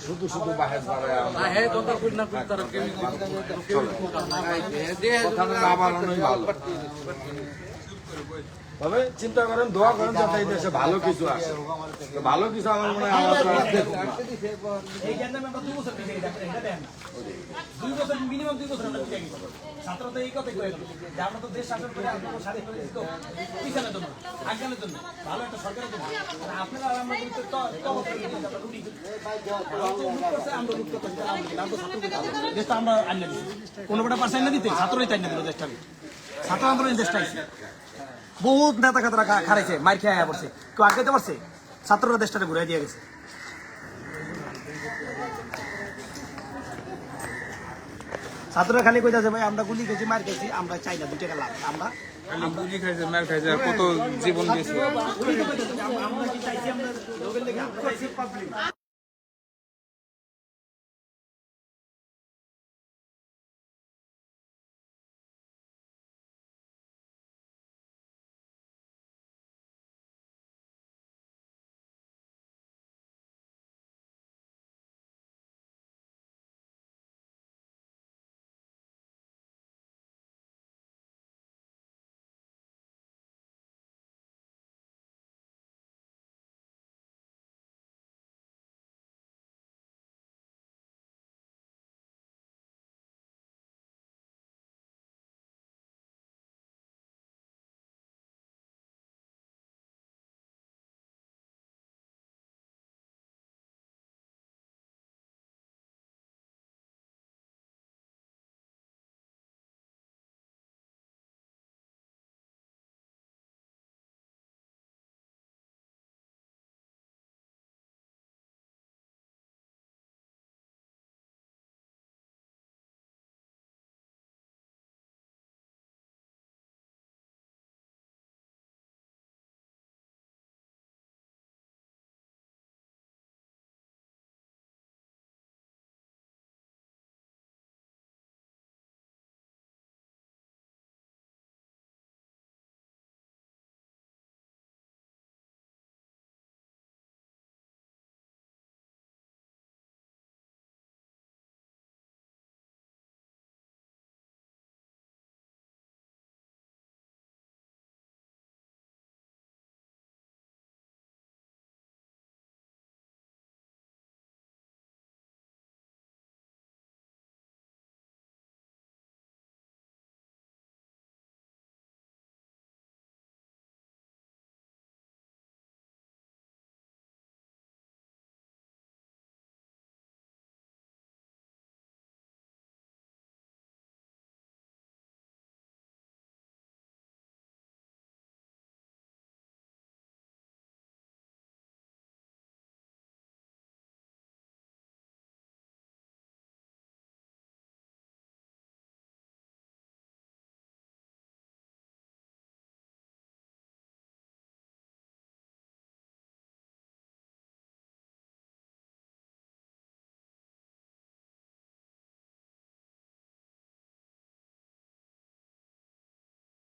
শুধু শুধু বাহের বাড়ায় ওখানে না বানানোই ভালো তবে চিন্তা করেন, দোয়া করেন যাতে এই দেশে ভালো কিছু আসে। ভালো কিছু আমার মনে হয় আল্লাহ আমরা। দেশটা আইনা দিচ্ছি পার্সেন্ট দিতে ছাত্রই তাই না দিল দেশটাকে। ছাত্র আন্দোলন দেশটা বহুত নেতা খাতারা খারাইছে মার খেয়ে পড়ছে। কেউ আটকাতে পারছে? ছাত্ররা দেশটাকে ঘুরে দিয়ে গেছে। ছাত্ররা খালি কইতাছে ভাই আমরা গুলি খেয়েছি মার খেয়েছি আমরা চাই না দুই টাকা লাভ আমরা গুলি খাইছে মার খাইছে কত জীবন গেছে